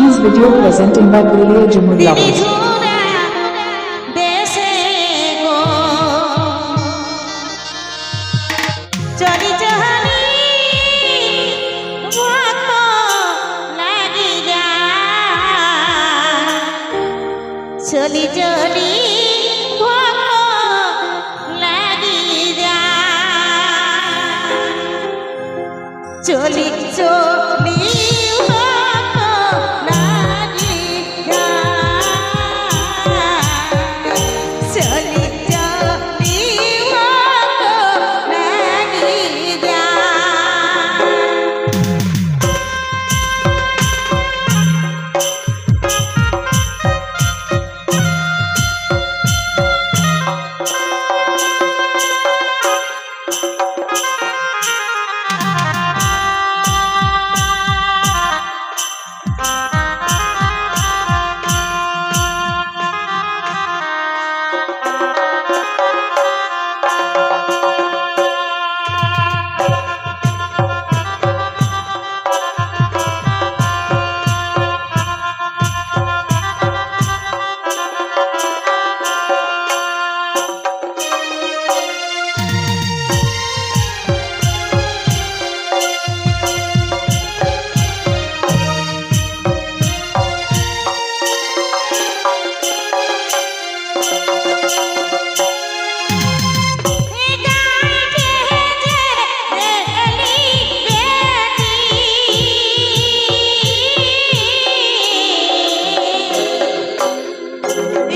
These video presented by. ঝুরা দেশে চলি চলি চলি চলি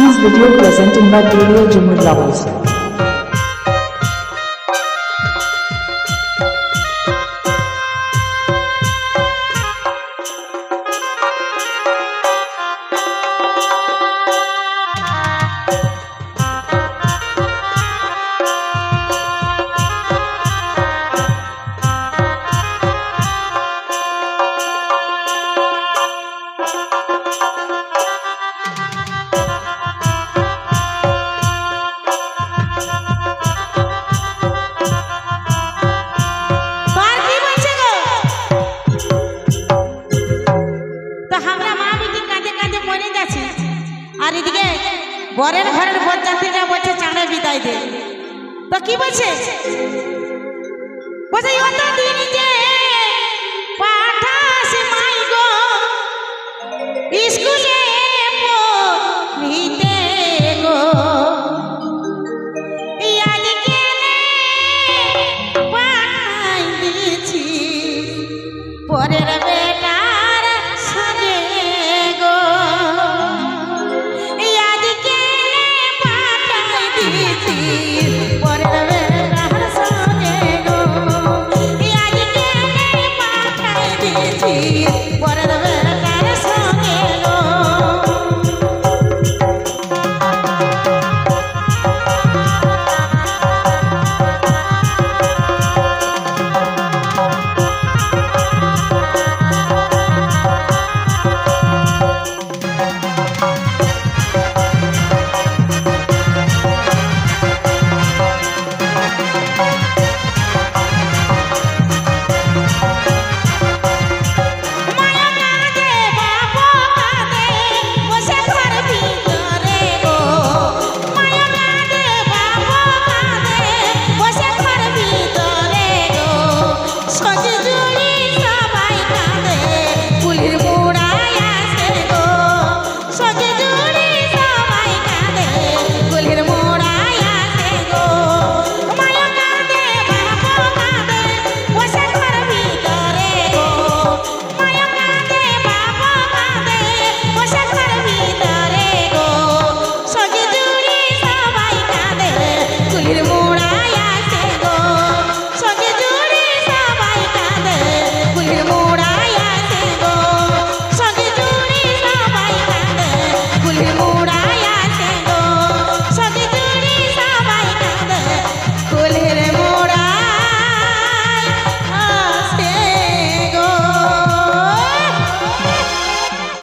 These video presented by Brilliant Jumur Lovers. আর এদিকে বরের ঘরের বরযাত্রীরা বলছে চাঁদে বিদায় দে। তো কি বলছে? বলছে অত what an amazing